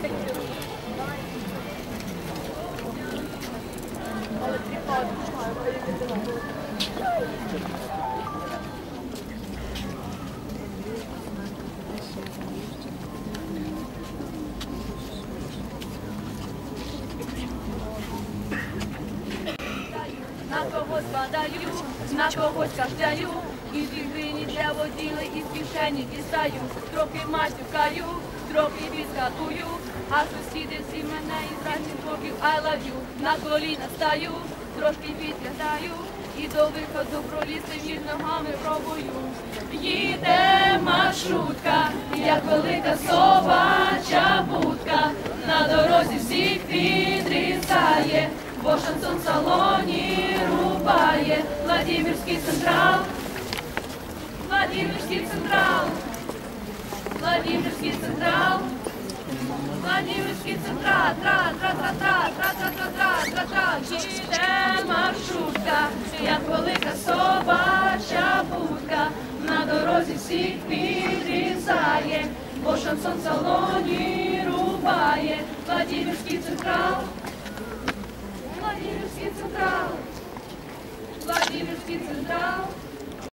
Thank you. Він. На когось кашляю, і вітрини для воділи, і з кишені дістаю, трохи матюкаю, трохи відкатую, а сусіди всі мене із ранніх років I love you, на коліна стаю, трошки підглядаю, і до виходу пролізти між ногами пробую. Їде маршрутка, як велика собача будка, на дорозі всіх підрізає, бо шансон рубає, Владимирський централ, Владимирський централ, Владимирський централ, Владимирський централ, тра, тра, тра, тра, тра, тра, тра, тра, тра, тра, їде маршрутка, як велика собача будка, на дорозі всіх підрізає, бо шансон салоні рубає, Владимирський централ, Vladimir Justiça Geral.